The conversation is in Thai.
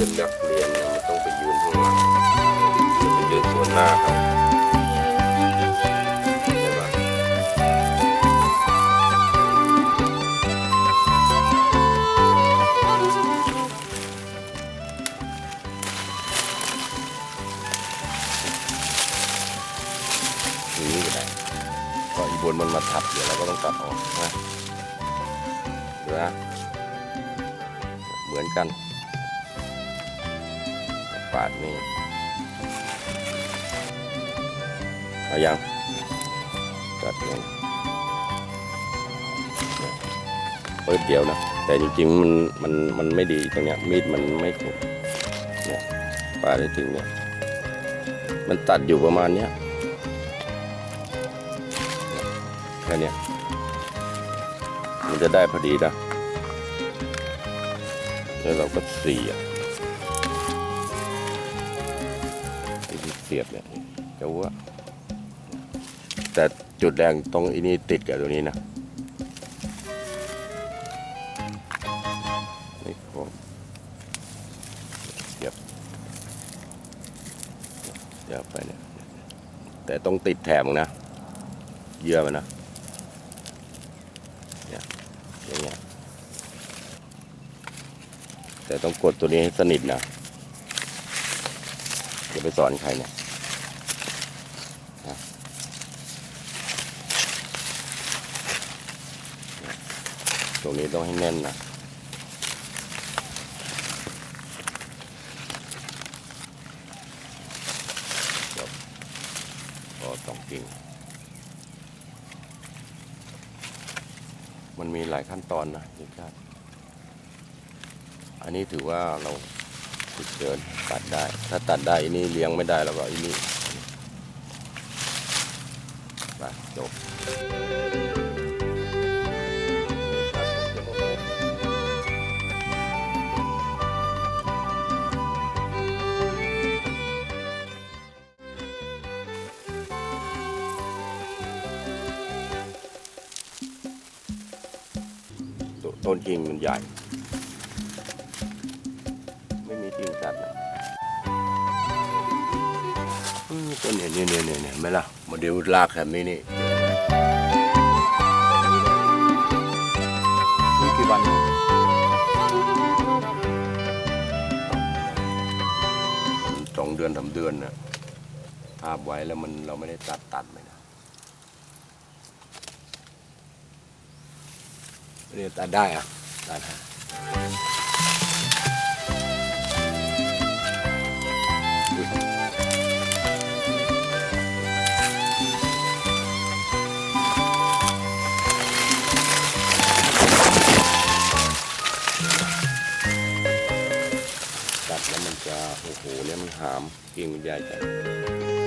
เป็นนักเรียนเนี่ยมันต้องไปยืนข้างหลังไปยืนส่วนหน้าครับใช่ปะอย่างนี้ก็ได้ก็อีบนมันมาทับเดี๋ยวเราก็ต้องตัดออกนะเดี๋ยวนะเหมือนกัน ปาดนี่เอายังตัดเงินเปิดเดียวนะ แต่จริงๆมันมันมันไม่ดีตรงเนี้ยมีดมันไม่คมเนี่ยปาดได้ถึงเนี่ยมันตัดอยู่ประมาณเนี้ยแค่เนี้ยมันจะได้พอดีนะแล้วเราก็เสียบ สียบเนี่ยจะว่าแต่จุดแรงตรงอันนี้ติดกับตัวนี้นะนี่ผมเสียบเสียบไปเนี่ยแต่ต้องติดแถมนะเยื่อมันนะเนี่ยอย่างเงี้ยแต่ต้องกดตัวนี้ให้สนิทนะจะไปสอนใครเนี่ย ตรงนี้ต้องให้แน่นนะเดี๋ยวพอสองกิ่งมันมีหลายขั้นตอนนะทุกท่านอันนี้ถือว่าเราสุดเกินตัดได้ ถ้าตัดได้อันนี้เลี้ยงไม่ได้แล้วก็อันนี้ไปจบ ต้นกิ่งมันใหญ่ ไม่มีกิ่งตัดนะต้นเนี่ยเนี่ยเนี่ยเนี่ยเนี่ยไหมล่ะโมเดลลากแบบนี้นี่นี่กี่วันสองเดือนสามเดือนน่ะภาพไว้แล้วมันเราไม่ได้ตัดตัดไปนะ เนี่ยตัดได้อะตัดฮะตัดแล้วมันจะโอ้โหเนี่ยมันหามกิ่งมันใหญ่จัง